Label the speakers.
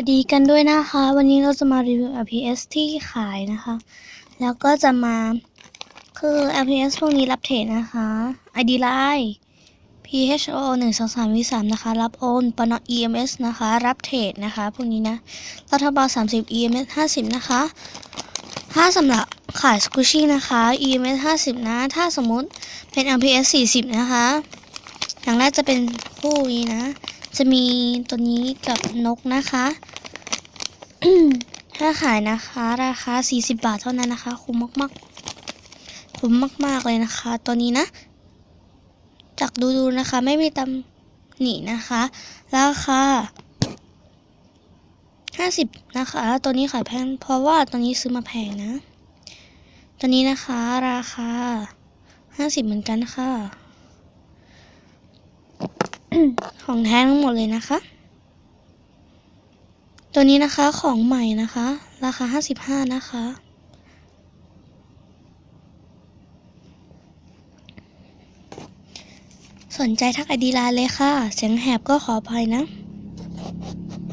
Speaker 1: วัสดีกันด้วยนะคะ วันนี้เราจะมารีวิว LPS ที่ขายนะคะ แล้วก็จะมาคือ LPS พวกนี้รับเทรดนะคะ ID Line PHO 1 2 3 V 3นะคะ รับโอนปน EMS นะคะ รับเทรดนะคะ พวกนี้นะรัฐบาล30 EMS 50 นะคะ ถ้าสำหรับขายสกูชี่นะคะ EMS 50 นะ ถ้าสมมุติเป็น LPS 40 นะคะ อย่างแรกจะเป็นคู่นี้นะ จะมีตัวนี้กับนกนะคะ ถ้าขายนะคะราคา 40 บาทเท่านั้นนะคะ คุ้มมากๆ คุ้มมาก ๆ เลยนะคะ ตัวนี้นะ จากดูๆนะคะ ไม่มีตำหนินะคะ ราคา50นะคะ ตัวนี้ขายแพง เพราะว่าตัวนี้ซื้อมาแพงนะ ตัวนี้นะคะราคา 50 เหมือนกันค่ะ ของแท้ทั้งหมดเลยนะคะ ตัวนี้นะคะของใหม่นะคะ ราคา 55 นะคะ สนใจทักไอดีไลน์เลยค่ะ เสียงแหบก็ขออภัยนะ